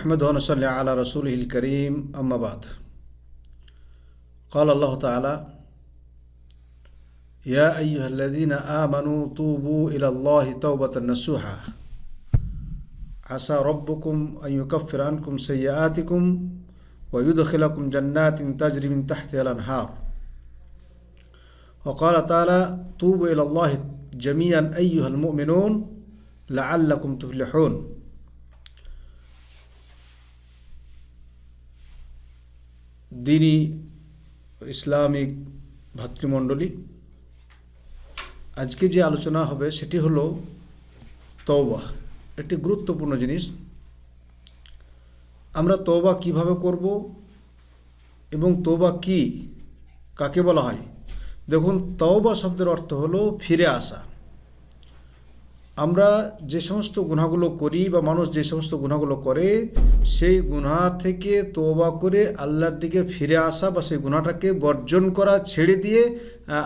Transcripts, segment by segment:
نحمد ونصلي على رسوله الكريم أما بعد. قال الله تعالى يا أيها الذين آمنوا توبوا إلى الله توبة نصوحا. عسى ربكم أن يكفر عنكم سيئاتكم ويدخلكم جنات تجري من تحتها الأنهار. وقال تعالى توبوا إلى الله جميعا أيها المؤمنون لعلكم تفلحون. দিনী ইসলামিক ভাতৃমণ্ডলী। আজকে যে আলোচনা হবে সেটি হলো তওবা, একটি গুরুত্বপূর্ণ জিনিস। আমরা তওবা কীভাবে করব এবং তওবা কি, কাকে বলা হয়? দেখুন, তওবা শব্দের অর্থ হলো ফিরে আসা। আমরা যে সমস্ত গুনাহগুলো করি বা মানুষ যে সমস্ত গুনাহগুলো করে, সেই গুনাহ থেকে তোবা করে আল্লাহর দিকে ফিরে আসা বা সেই গুনাহটাকে বর্জন করা, ছেড়ে দিয়ে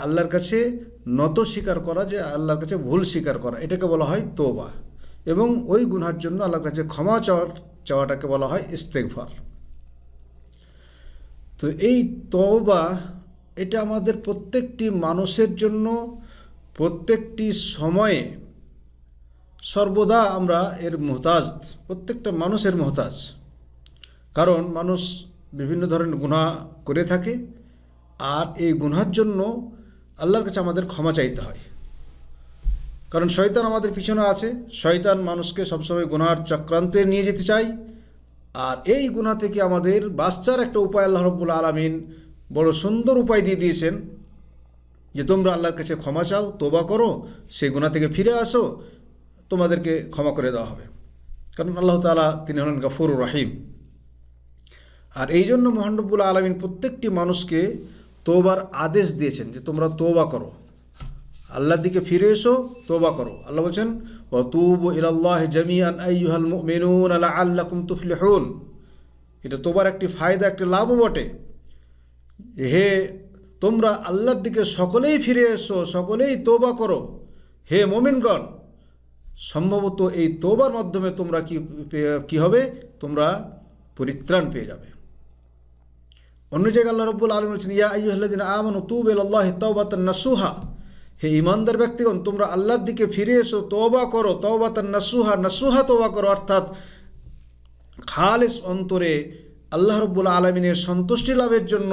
আল্লাহর কাছে নত স্বীকার করা যে আল্লাহর কাছে ভুল স্বীকার করা, এটাকে বলা হয় তোবা এবং ওই গুনহার জন্য আল্লাহর কাছে ক্ষমা চাওয়ার, চাওয়াটাকে বলা হয় ইস্তেকভার তো এই তওবা, এটা আমাদের প্রত্যেকটি মানুষের জন্য প্রত্যেকটি সময়ে সর্বদা আমরা এর মোহতাজ, প্রত্যেকটা মানুষের মোহতাজ। কারণ মানুষ বিভিন্ন ধরনের গুনাহ করে থাকে, আর এই গুনহার জন্য আল্লাহর কাছে আমাদের ক্ষমা চাইতে হয়। কারণ শয়তান আমাদের পিছনে আছে, শয়তান মানুষকে সবসময় গুনার চক্রান্তে নিয়ে যেতে চায়, আর এই গুণা থেকে আমাদের বাচ্চার একটা উপায় আল্লাহ রব্বুল আলমিন বড় সুন্দর উপায় দিয়ে দিয়েছেন, যে তোমরা আল্লাহর কাছে ক্ষমা চাও তোবা করো, সেই গুণা থেকে ফিরে আসো তোমাদেরকে ক্ষমা করে দেওয়া হবে। কারণ আল্লাহ তালা তিনি হলেন গফুর রাহিম। আর এই জন্য মোহানরবুল আলমিন প্রত্যেকটি মানুষকে তোবার আদেশ দিয়েছেন যে তোমরা তোবা করো। আল্লাহর দিকে ফিরে এসো তোবা করো। আল্লাহ বলছেন ইলাল্লাহ জামিয়ান মুমিনুন লাআল্লাকুম তুফলিহুন। এটা তোবার একটি ফায়দা, একটি লাভও বটে। হে, তোমরা আল্লাহর দিকে সকলেই ফিরে এসো, সকলেই তোবা করো। হে মোমিনগণ সম্ভবত এই তোবার মাধ্যমে তোমরা কি কি হবে? তোমরা পরিত্রাণ পেয়ে যাবে। অন্য জায়গায় আল্লাহ রব্বুল আলম বলছেন, ইয়া আইয়ুহাল্লাযিন আমানু তুবু ইলাল্লাহি তাওবাতান নাসুহা। হে ইমানদার ব্যক্তিগণ, তোমরা আল্লাহর দিকে ফিরে এসো, তওবা করো, তাওবাতান নাসুহা নাসুহা তওবা করো, অর্থাৎ খালেস অন্তরে আল্লাহ রব্বুল আলমিনের সন্তুষ্টি লাভের জন্য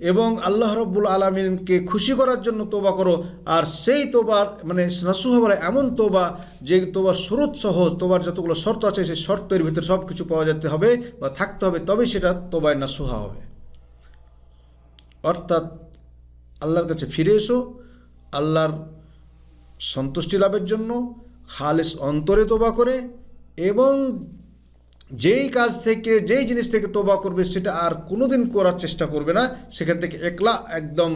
এবং আল্লাহ রব্বুল আলমিনকে খুশি করার জন্য তোবা করো। আর সেই তোবার মানে নাসুহা বলে এমন তোবা যে তোবার স্রোত সহ তোবার যতগুলো শর্ত আছে, সেই শর্তের ভিতরে সব কিছু পাওয়া যেতে হবে বা থাকতে হবে তবে সেটা তোবায় নাসুহা হবে। অর্থাৎ আল্লাহর কাছে ফিরে এসো, আল্লাহর সন্তুষ্টি লাভের জন্য খালেস অন্তরে তোবা করে এবং যেই কাজ থেকে, যেই জিনিস থেকে তোবা করবে, সেটা আর কোনোদিন করার চেষ্টা করবে না। সেখান থেকে একলা, একদম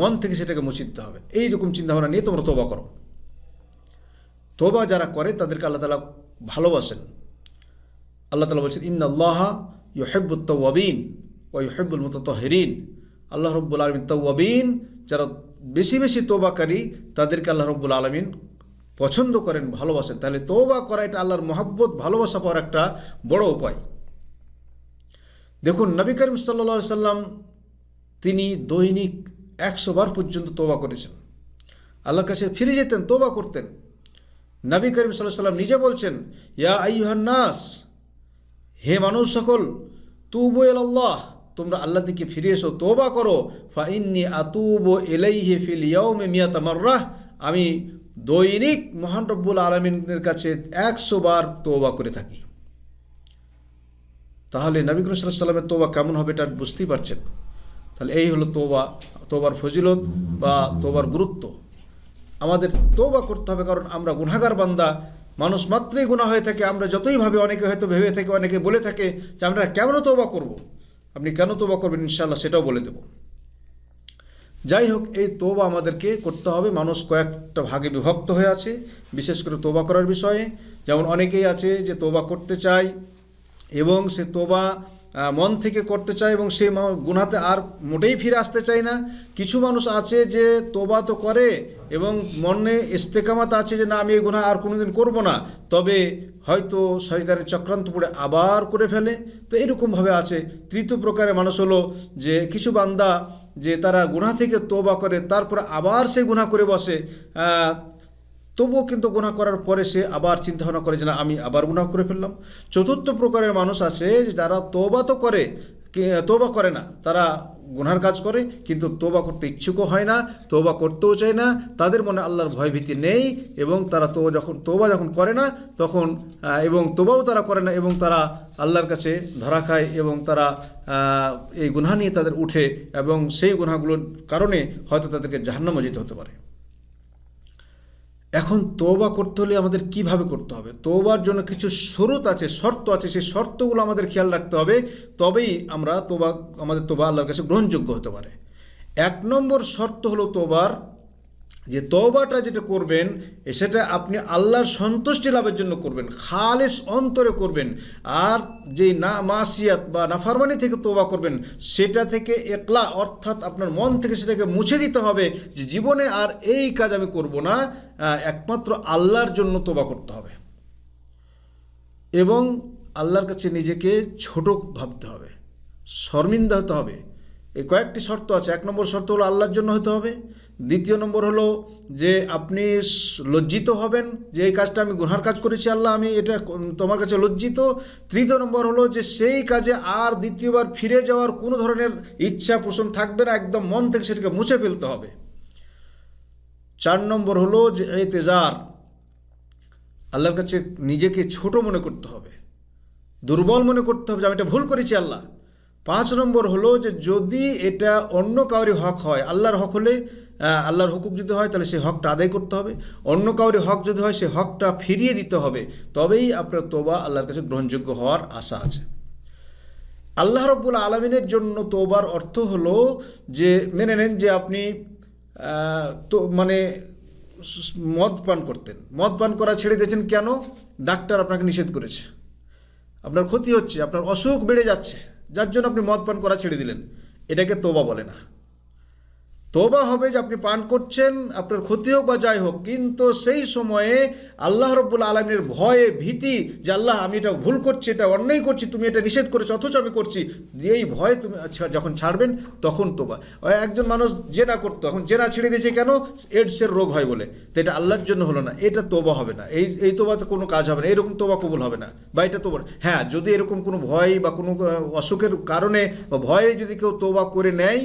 মন থেকে সেটাকে মুছে দিতে হবে। এইরকম চিন্তাভাবনা নিয়ে তোমরা তোবা করো। তোবা যারা করে, তাদেরকে আল্লাহ তালা ভালোবাসেন। আল্লাহ তালা বলছেন ইন আল্লাহ ইউহেব্বুত তওয়াবিন ও ইউহেব্বুল মুতাতহিরিন। আল্লাহ রব্বুল আলমিন তওয়াবিন, যারা বেশি বেশি তোবাকারী তাদেরকে আল্লাহ রব্বুল আলমিন পছন্দ করেন, ভালোবাসেন, তাহলে তোবা করা এটা আল্লাহর মহাব্বত, ভালোবাসা পাওয়ার একটা বড় উপায়। দেখুন, নবী করিম সাল্লা সাল্লাম তিনি দৈনিক একশো বার পর্যন্ত তোবা করেছেন। আল্লাহর কাছে ফিরে যেতেন তোবা করতেন। নবী করিম সাল্লাহ সাল্লাম নিজে বলছেন, ইয়া আইহান নাস, হে মানুষ সকল, তুবু আল্লাহ তোমরা আল্লাহ দিকে ফিরে এসো তোবা করো ফাইন্নি আতুব এলাইহে ফিল ইয়াউমে মিয়াত মাররাহ আমি দৈনিক মহান রব্বুল আলমিনের কাছে একশো বার তোবা করে থাকি। তাহলে নবী করিম সাল্লামের তোবা কেমন হবে এটা বুঝতেই পারছেন। তাহলে এই হলো তোবা তোবার ফজিলত বা তোবার গুরুত্ব। আমাদের তোবা করতে হবে কারণ আমরা গুনাগার বান্দা, মানুষ মাত্রই গুণা হয়ে থাকে, আমরা যতই ভাবে অনেকে হয়তো ভেবে থাকে, অনেকে বলে থাকে যে আমরা কেন তোবা করব? আপনি কেন তোবা করবেন ইনশাল্লাহ সেটাও বলে দেব। যাই হোক এই তোবা আমাদেরকে করতে হবে। মানুষ কয়েকটা ভাগে বিভক্ত হয়ে আছে, বিশেষ করে তোবা করার বিষয়ে। যেমন অনেকেই আছে যে তোবা করতে চায় এবং সে তোবা মন থেকে করতে চায় এবং সে গুনাতে আর মোটেই ফিরে আসতে চায় না। কিছু মানুষ আছে যে তোবা তো করে এবং মনে ইস্তেকামাত আছে যে, না, আমি এই গুনাহ আর কোনোদিন করব না। তবে হয়তো শয়তানের চক্রান্ত পড়ে আবার করে ফেলে। তো এরকমভাবে আছে। তৃতীয় প্রকারের মানুষ হলো যে, কিছু বান্দা যে তারা গুনা থেকে তোবা করে, তারপরে আবার সে গুণা করে বসে তবুও কিন্তু গুণা করার পরে সে আবার চিন্তা ভাবনা করে যে না, আমি আবার গুণা করে ফেললাম। চতুর্থ প্রকারের মানুষ আছে যারা তোবা তো করে তোবা করে না, তারা গুনার কাজ করে, কিন্তু তোবা করতে ইচ্ছুকও হয় না তোবা করতেও চায় না, তাদের মনে আল্লাহর ভয়ভীতি নেই, এবং তারা তো যখন তোবা যখন করে না, তখন এবং তোবাও তারা করে না, এবং তারা আল্লাহর কাছে ধরা খায়, এবং তারা এই গুনহা নিয়ে তাদের উঠে, এবং সেই গুনাগুলোর কারণে হয়তো তাদেরকে জাহান্নামে যেতে হতে পারে। এখন তোবা করতে হলে আমাদের কীভাবে করতে হবে? তোবার জন্য কিছু স্রোত আছে, শর্ত আছে, সেই শর্তগুলো আমাদের খেয়াল রাখতে হবে, তবেই আমরা তোবা আমাদের তোবা আল্লাহর কাছে গ্রহণযোগ্য হতে পারে। এক নম্বর শর্ত হলো তোবার যে তওবাটা যেটা করবেন সেটা আপনি আল্লাহর সন্তুষ্টি লাভের জন্য করবেন, খালেস অন্তরে করবেন। আর যে না মাসিয়াত বা নাফারমানি থেকে তোবা করবেন, সেটা থেকে একলা অর্থাৎ আপনার মন থেকে সেটাকে মুছে দিতে হবে যে জীবনে আর এই কাজ আমি করব না একমাত্র আল্লাহর জন্য তোবা করতে হবে। এবং আল্লাহর কাছে নিজেকে ছোট ভাবতে হবে, শর্মিন্দা হতে হবে। এই কয়েকটি শর্ত আছে। এক নম্বর শর্ত হলো আল্লাহর জন্য হতে হবে। দ্বিতীয় নম্বর হলো যে আপনি লজ্জিত হবেন যে এই কাজটা আমি গুনহার কাজ করেছি, আল্লাহ আমি এটা তোমার কাছে লজ্জিত। তৃতীয় নম্বর হলো যে সেই কাজে আর দ্বিতীয়বার ফিরে যাওয়ার কোনো ধরনের ইচ্ছা পোষণ থাকবে না, একদম মন থেকে সেটাকে মুছে ফেলতে হবে। চার নম্বর হলো যে এতেজার, আল্লাহর কাছে নিজেকে ছোট মনে করতে হবে, দুর্বল মনে করতে হবে যে আমি এটা ভুল করেছি আল্লাহ। পাঁচ নম্বর হলো যে যদি এটা অন্য কাউরি হক হয়, আল্লাহর হক হলে আল্লাহর হুকুক যদি হয়, তাহলে সেই হকটা আদায় করতে হবে। অন্য কাউরি হক যদি হয় সেই হকটা ফিরিয়ে দিতে হবে। তবেই আপনার তোবা আল্লাহর কাছে গ্রহণযোগ্য হওয়ার আশা আছে। আল্লাহ রব্বুল আলমিনের জন্য তোবার অর্থ হলো যে, মেনে নেন যে আপনি তো মানে স- স- মদ পান করতেন। মদ পান করা ছেড়ে দিয়েছেন কেন? ডাক্তার আপনাকে নিষেধ করেছে। আপনার ক্ষতি হচ্ছে, আপনার অসুখ বেড়ে যাচ্ছে, যার জন্য আপনি মদ পান করা ছেড়ে দিলেন। এটাকে তোবা বলে না। তোবা হবে যে আপনি পান করছেন আপনার ক্ষতি হোক বা যাই হোক কিন্তু সেই সময়ে আল্লাহ রব্বুল আলমের ভয়ে ভীতি যে আল্লাহ আমি এটা ভুল করছি এটা অন্যায় করছি তুমি এটা নিষেধ করেছ অথচ আমি করছি এই ভয় তুমি আচ্ছা, যখন ছাড়বেন তখন তোবা। একজন মানুষ জেনা করতো এখন জেনা ছেড়ে দিয়েছে কেন? এডসের রোগ হয় বলে। তো এটা আল্লাহর জন্য হলো না এটা তোবা হবে না। এই এই তোবাতে কোনো কাজ হবে না এরকম তোবা কবুল হবে না বা এটা তোবা হ্যাঁ যদি এরকম কোনো ভয় বা কোনো অসুখের কারণে বা ভয়ে যদি কেউ তোবা করে নেয়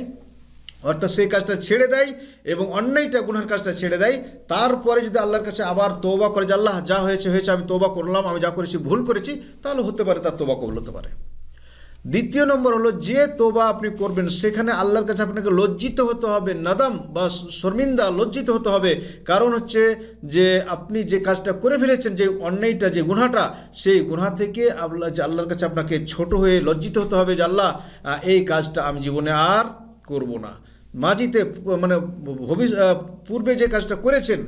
অর্থাৎ সেই কাজটা ছেড়ে দেয় এবং অন্যায়টা, গুনার কাজটা ছেড়ে দেয়। তারপরে যদি আল্লাহর কাছে আবার তোবা করে যে, আল্লাহ, যা হয়েছে হয়েছে, আমি তোবা করলাম, আমি যা করেছি, ভুল করেছি, তাহলে হতে পারে তার তোবা কবুল হতে পারে। দ্বিতীয় নম্বর হলো, যে তোবা আপনি করবেন, সেখানে আল্লাহর কাছে আপনাকে লজ্জিত হতে হবে, নাদাম বা শর্মিন্দা লজ্জিত হতে হবে। কারণ হচ্ছে যে, আপনি যে কাজটা করে ফেলেছেন, যে অন্যায়টা, যে গুনাটা, সেই গুনাহ থেকে আল্লাহ, যে আল্লাহর কাছে আপনাকে ছোট হয়ে লজ্জিত হতে হবে যে, আল্লাহ এই কাজটা আমি জীবনে আর করব না। মাজিতে মানে ভবি পূর্বে যে কাজটা করেছেন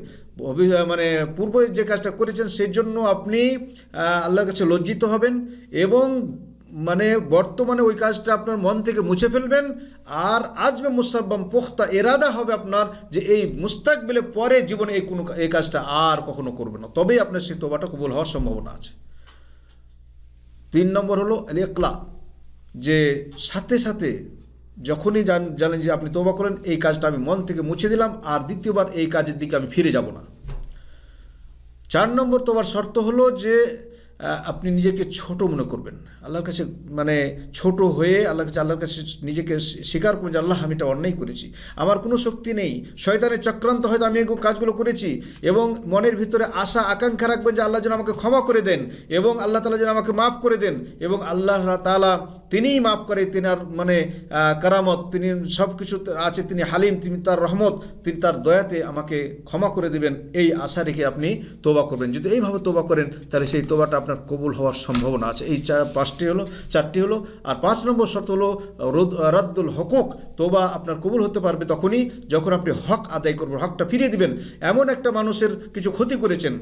মানে পূর্বে যে কাজটা করেছেন সেই জন্য আপনি আল্লাহর কাছে লজ্জিত হবেন এবং মানে বর্তমানে ওই কাজটা আপনার মন থেকে মুছে ফেলবেন। আর আজবে মুস্তাব্বাম পোখতা এরাদা হবে আপনার যে এই মুস্তাকবিলে পরে জীবনে এই কোনো, এই কাজটা আর কখনো করবে না। তবেই আপনার সেই তোবাটা কবুল হওয়ার সম্ভাবনা আছে। তিন নম্বর হলো একলা যে সাথে সাথে যখনই জান, জানেন যে আপনি তোবা করেন, এই কাজটা আমি মন থেকে মুছে দিলাম, আর দ্বিতীয়বার এই কাজের দিকে আমি ফিরে যাব না। চার নম্বর তোমার শর্ত হলো যে আপনি নিজেকে ছোট মনে করবেন। আল্লাহর কাছে মানে ছোট হয়ে আল্লাহর কাছে আল্লাহর কাছে নিজেকে স্বীকার করবেন যে, আল্লাহ, আমি এটা অন্যায় করেছি। আমার কোনো শক্তি নেই। শয়তানের চক্রান্ত হয়তো আমি এই কাজগুলো করেছি এবং মনের ভিতরে আশা, আকাঙ্ক্ষা রাখবেন যে, আল্লাহ যেন আমাকে ক্ষমা করে দেন এবং আল্লাহ তালা যেন আমাকে মাফ করে দেন এবং আল্লাহ তালা তিনিই মাফ করে তিনার মানে কারামত, তিনি সব কিছু আছে, তিনি হালিম, তিনি তার রহমত, তিনি তার দয়াতে আমাকে ক্ষমা করে দেবেন। এই আশা রেখে আপনি তোবা করবেন। যদি এইভাবে তোবা করেন, তাহলে সেই তোবাটা আপনার কবুল হওয়ার সম্ভাবনা আছে। এই চার পাঁচটি হলো, চারটি হলো, আর পাঁচ নম্বর শর্ত হলো রদ্দুল হকুক, তোবা আপনার কবুল হতে পারবে তখনই যখন আপনি হক আদায় করবেন, হকটা ফিরিয়ে দিবেন। এমন একটা মানুষের কিছু ক্ষতি করেছেন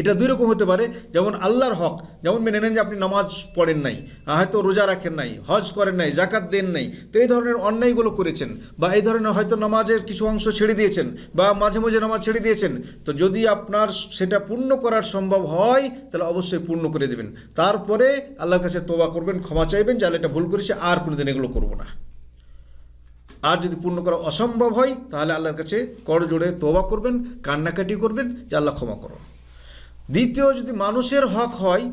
এটা দুই রকম হতে পারে, যেমন আল্লাহর হক, যেমন মেনে নেন যে আপনি নামাজ পড়েন নাই হয়তো রোজা রাখেন নাই, হজ করেন নাই জাকাত দেন নাই, তো এই ধরনের অন্যায়গুলো করেছেন, বা এই ধরনের হয়তো নামাজের কিছু অংশ ছেড়ে দিয়েছেন, বা মাঝে মাঝে নামাজ ছেড়ে দিয়েছেন, তো যদি আপনার সেটা পূর্ণ করার সম্ভব হয়, তাহলে অবশ্যই পূর্ণ করে দেবেন। তারপরে আল্লাহর কাছে তোবা করবেন, ক্ষমা চাইবেন, যে এটা ভুল করেছে, আর কোনোদিন এগুলো করব না। আর যদি পূর্ণ করা অসম্ভব হয়, তাহলে আল্লাহর কাছে কর জোড়ে তোবা করবেন, কান্নাকাটি করবেন, যে আল্লাহ ক্ষমা করো দ্বিতীয়, যদি মানুষের হক হয়,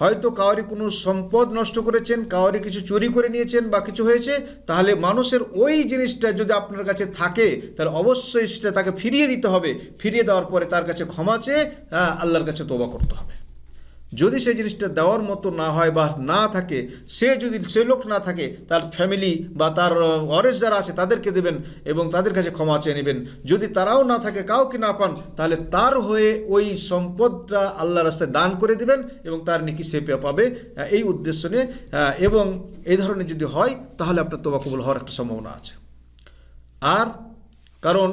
হয়তো কাউরি কোনো সম্পদ নষ্ট করেছেন, কাউরি কিছু চুরি করে নিয়েছেন বা কিছু হয়েছে, তাহলে মানুষের ওই জিনিসটা যদি আপনার কাছে থাকে, তাহলে অবশ্যই সেটা তাকে ফিরিয়ে দিতে হবে। ফিরিয়ে দেওয়ার পরে তার কাছে ক্ষমা চেয়ে আল্লাহর কাছে তোবা করতে হবে। যদি সেই জিনিসটা দেওয়ার মতো না হয় বা না থাকে, সে যদি সে লোক না থাকে, তার ফ্যামিলি বা তার অরেস যারা আছে, তাদেরকে দেবেন এবং তাদের কাছে ক্ষমা চেয়ে নেবেন। যদি তারাও না থাকে, কাউকে না পান, তাহলে তার হয়ে ওই সম্পদটা আল্লাহ রাস্তায় দান করে দিবেন এবং তার নাকি সে পাবে। এই উদ্দেশ্য নিয়ে এবং এই ধরনের যদি হয়, তাহলে আপনার তোবা কবুল হওয়ার একটা সম্ভাবনা আছে। আর কারণ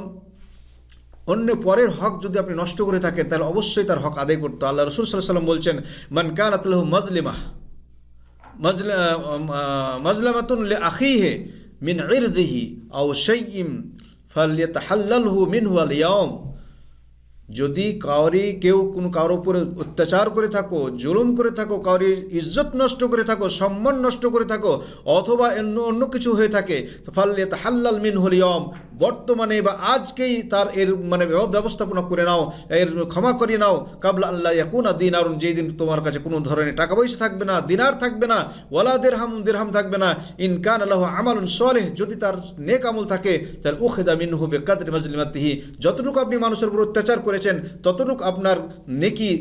অন্য পরের হক যদি আপনি নষ্ট করে থাকেন, তাহলে অবশ্যই তার হক আদায় করতে আল্লাহ রসুল সাল্লাহ সাল্লাম বলছেন, মান কানাতলহু মজলিমাহ মজলামাতুন লে আখিহে মিন ইরদিহি আও শাইইম ফালিয়াতাহাল্লালহু মিনহু আল ইয়াউম। যদি কাউরি কেউ কোনো কারোর উপরে অত্যাচার করে থাকো, জুলুম করে থাকো কাউরি ইজ্জত নষ্ট করে থাকো, সম্মান নষ্ট করে থাকো, অথবা অন্য অন্য কিছু হয়ে থাকে, তো ফাল্লে হাল্লাল মিন হলিয়ম বর্তমানে বা আজকেই তার এর মানে ব্যবস্থাপনা করে নাও, এর ক্ষমা করিয়ে নাও। কাবলা আল্লাহ ইয়াকুনা দিন আরুন যেই দিন তোমার কাছে কোনো ধরনের টাকা পয়সা থাকবে না, দিনার থাকবে না, ওয়ালা দেরহাম দেরহাম থাকবে না। ইনকান আল্লাহ আমালুন সলেহ, যদি তার নেক আমল থাকে তাহলে উখেদা মিন হবে কাদের মাজলিমাতিহি। যতটুকু আপনি মানুষের উপর অত্যাচার করেছেন, ততটুকু আপনার নেকি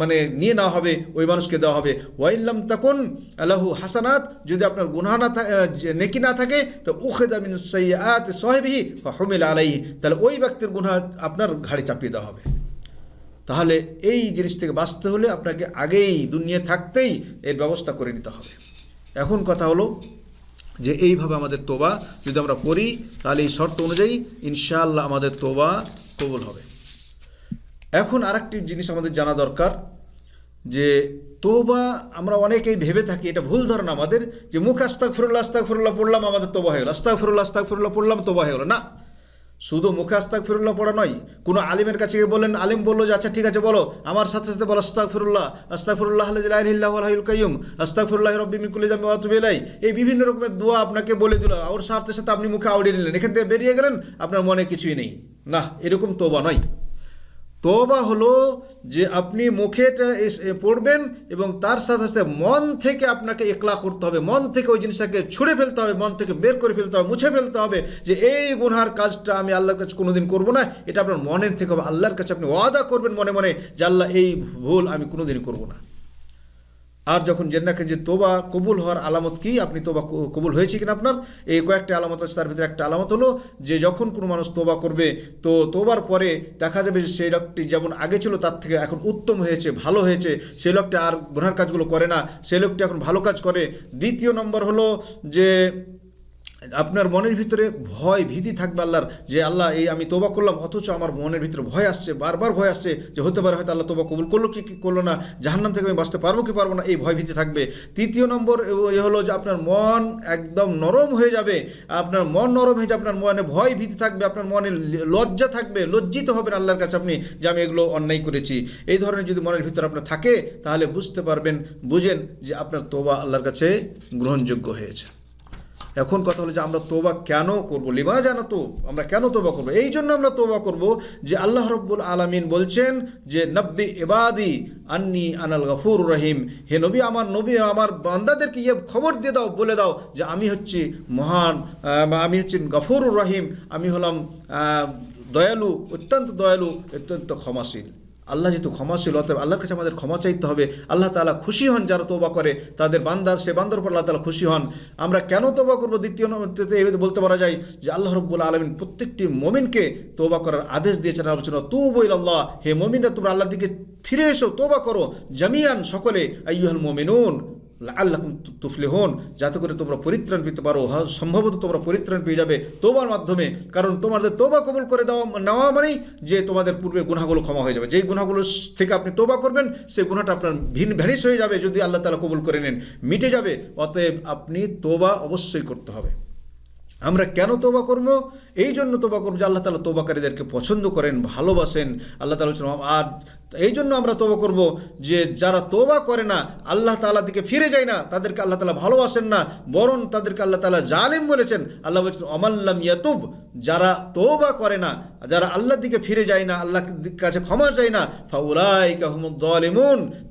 মানে নিয়ে নেওয়া হবে, ওই মানুষকে দেওয়া হবে। ওয়াইল্লাম তখন আল্লাহু হাসানাত, যদি আপনার গুনাহ না নেকি না থাকে, তো উখেদা মিন সাইয়াত সাহেবিহি হুমিল আলাইহি, তাহলে ওই ব্যক্তির গুনাহ আপনার ঘাড়ে চাপিয়ে দেওয়া হবে। তাহলে এই জিনিস থেকে বাঁচতে হলে আপনাকে আগেই দুনিয়া থাকতেই এর ব্যবস্থা করে নিতে হবে। এখন কথা হলো যে এইভাবে আমাদের তোবা যদি আমরা করি, তাহলে এই শর্ত অনুযায়ী ইনশাআল্লাহ আমাদের তোবা কবুল হবে। এখন আরেকটি জিনিস আমাদের জানা দরকার। যে তোবা আমরা অনেকেই ভেবে থাকি, এটা ভুল ধারণা আমাদের, যে মুখ আস্তাক ফিরুল্লাহ আস্তাক ফিরুল্লাহ পড়লাম, আমাদের তোবা হয়ে গেল। আস্তাক ফিরুল্লাহ আস্তাক ফিরুল্লাহ পড়লাম তোবা হয়ে গেল। না, শুধু মুখে আস্তাক ফিরুল্লাহ পড়া নয়, কোনো আলিমের কাছে গিয়ে বললেন, আলিম বলল যে আচ্ছা ঠিক আছে, বলো। আমার সাথে সাথে বলো আস্তাক ফিরুল্লাহ আস্তাক ফিরুল্লাহ আল্লাহ কাইয়ুম আস্তাক ফিরুল্লাহ রব্বি মিকুল জামি ওয়াতুবিলাই এই বিভিন্ন রকমের দোয়া আপনাকে বলে দিল। ওর সাথে সাথে আপনি মুখে আউড়িয়ে নিলেন। এখান থেকে বেরিয়ে গেলেন, আপনার মনে কিছুই নেই। না, এরকম তোবা নয়। তোবা হলো যে আপনি মুখে পড়বেন এবং তার সাথে সাথে মন থেকে আপনাকে একলা করতে হবে। মন থেকে ওই জিনিসটাকে ছুঁড়ে ফেলতে হবে, মন থেকে বের করে ফেলতে হবে, মুছে ফেলতে হবে যে এই গুনহার কাজটা আমি আল্লাহর কাছে কোনোদিন করব না। এটা আপনার মনের থেকে হবে। আল্লাহর কাছে আপনি ওয়াদা করবেন মনে মনে যে আল্লাহ এই ভুল আমি কোনোদিনই করব না। আর যখন জেন্নাকে যে তোবা কবুল হওয়ার আলামত কি, আপনি তোবা কবুল হয়েছে কিনা আপনার? এই কয়েকটি আলামত আছে, তার ভিতরে একটা আলামত হলো যে যখন কোনো মানুষ তোবা করবে, তো তোবার পরে দেখা যাবে যে সেই লোকটি যেমন আগে ছিল, তার থেকে এখন উত্তম হয়েছে, ভালো হয়েছে, সেই লোকটি আর গুনার কাজগুলো করে না, সেই লোকটি এখন ভালো কাজ করে। দ্বিতীয় নম্বর হলো যে আপনার মনের ভিতরে ভয়, ভীতি থাকবে আল্লাহর, যে আল্লাহ, এই আমি তোবা করলাম, অথচ আমার মনের ভিতরে ভয় আসছে, বারবার ভয় আসছে, যে হতে পারে হয়তো আল্লাহ তোবা কবুল করল কি কি করল না, জাহান্নাম থেকে আমি বাঁচতে পারব কি পারব না, এই ভয় ভীতি থাকবে। তৃতীয় নম্বর এ হলো যে আপনার মন একদম নরম হয়ে যাবে, আপনার মন নরম হয়ে যাবে, আপনার মনে ভয় ভীতি থাকবে, আপনার মনে লজ্জা থাকবে, লজ্জিত হবেন আল্লাহর কাছে আপনি, যে আমি এগুলো অন্যায় করেছি। এই ধরনের যদি মনের ভিতরে আপনার থাকে, তাহলে বুঝতে পারবেন, বুঝেন যে আপনার তোবা আল্লাহর কাছে গ্রহণযোগ্য হয়েছে। এখন কথা হলো যে আমরা তোবা কেন করব? লিমা জানো তো? আমরা কেন তোবা করব? এই জন্য আমরা তোবা করব যে আল্লাহ রব্বুল আলমিন বলছেন যে, নব্বি এবাদি আন্নি আনাল গফুর রহিম। হে নবী, আমার নবী, আমার বান্দাদেরকে ইয়ে খবর দিয়ে দাও, বলে দাও যে আমি হচ্ছি মহান আমি হচ্ছি গফুর রহিম। আমি হলাম দয়ালু, অত্যন্ত দয়ালু, অত্যন্ত ক্ষমাশীল। আল্লাহ যেহেতু ক্ষমাশীল, অতএব আল্লাহর কাছে আমাদের ক্ষমা চাইতে হবে। আল্লাহ তালা খুশি হন যারা তোবা করে, তাদের বান্দার, সে বান্দার উপর আল্লাহ তালা খুশি হন। আমরা কেন তোবা করব? দ্বিতীয় নম্বরতে এই বলতে পারা যায় যে আল্লাহ রব্বুল আলমিন প্রত্যেকটি মমিনকে তোবা করার আদেশ দিয়েছেন। আলোচনা তু বইল আল্লাহ হে মমিনরা, তোমরা আল্লাহ দিকে ফিরে এসো তোবা করো। জামিয়ান সকলে, আইয়ুহাল মমিনুন। আল্লাহ তুফলে হন যাতে করে তোমরা পরিত্রাণ পেতে পারো। সম্ভবত তোমরা পরিত্রাণ পেয়ে যাবে তোবার মাধ্যমে। কারণ তোমাদের তোবা কবল করে দেওয়া, নেওয়া মানেই যে তোমাদের পূর্বে গুনাহগুলো ক্ষমা হয়ে যাবে। যেই গুনাহগুলো থেকে আপনি তোবা করবেন সেই গুনাহটা আপনার ভিন ভ্যানিস হয়ে যাবে যদি আল্লাহ তালা কবুল করে নেন। মিটে যাবে, অতএব আপনি তোবা অবশ্যই করতে হবে। আমরা কেন তোবা করব? এই জন্য তোবা করব যে আল্লাহ তালা তোবাকারীদেরকে পছন্দ করেন, ভালোবাসেন। আল্লাহ তালা আর এই জন্য আমরা তোবা করব যে যারা তোবা করে না, আল্লাহ তালা দিকে ফিরে যায় না, তাদেরকে আল্লাহ তালা ভালোবাসেন না, বরং তাদেরকে আল্লাহ তালা জালিম বলেছেন। আল্লাহ বলছেন অমাল্লাম ইয়াতুব যারা তোবা করে না, যারা আল্লাহর দিকে ফিরে যায় না আল্লাহ কাছে ক্ষমা চায় না ফাউলাই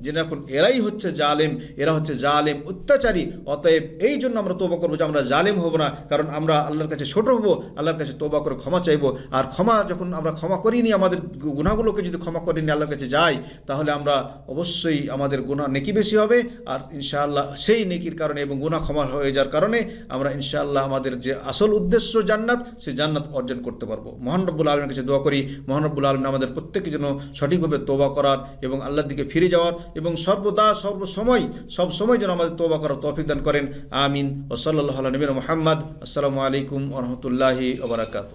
যে এখন, এরাই হচ্ছে জালেম, এরা হচ্ছে জালেম অত্যাচারী। অতএব এই জন্য আমরা তোবা করব যে আমরা জালেম হব না, কারণ আমরা আল্লাহর কাছে ছোট হব, আল্লাহর কাছে তোবা করে ক্ষমা চাইব। আর ক্ষমা যখন আমরা ক্ষমা করিনি, আমাদের গুণাগুলোকে যদি ক্ষমা করিনি আল্লাহর কাছে যাই, তাহলে আমরা অবশ্যই আমাদের গুণা নেকি বেশি হবে। আর ইনশাআল্লাহ সেই নেকির কারণে এবং গুণা ক্ষমা হয়ে যাওয়ার কারণে আমরা ইনশাআল্লাহ আমাদের যে আসল উদ্দেশ্য জান্নাত সেই জান্নাত অর্জন করতে পারব। মহান রব্বুল আলমের কাছে দোয়া করি, মহান রব্বুল আলম আমাদের প্রত্যেকের জন্য সঠিকভাবে তোবা করার এবং আল্লাহর দিকে ফিরে যাওয়ার এবং সর্বদা সর্বসময় সব সময় যেন আমাদের তোবা করার তৌফিক দান করেন। আমিন। ও সাল্লাহ নবীন মোহাম্মদ। আসসালামু আলাইকুম ওরহমতুল্লাহি ওবরাকাত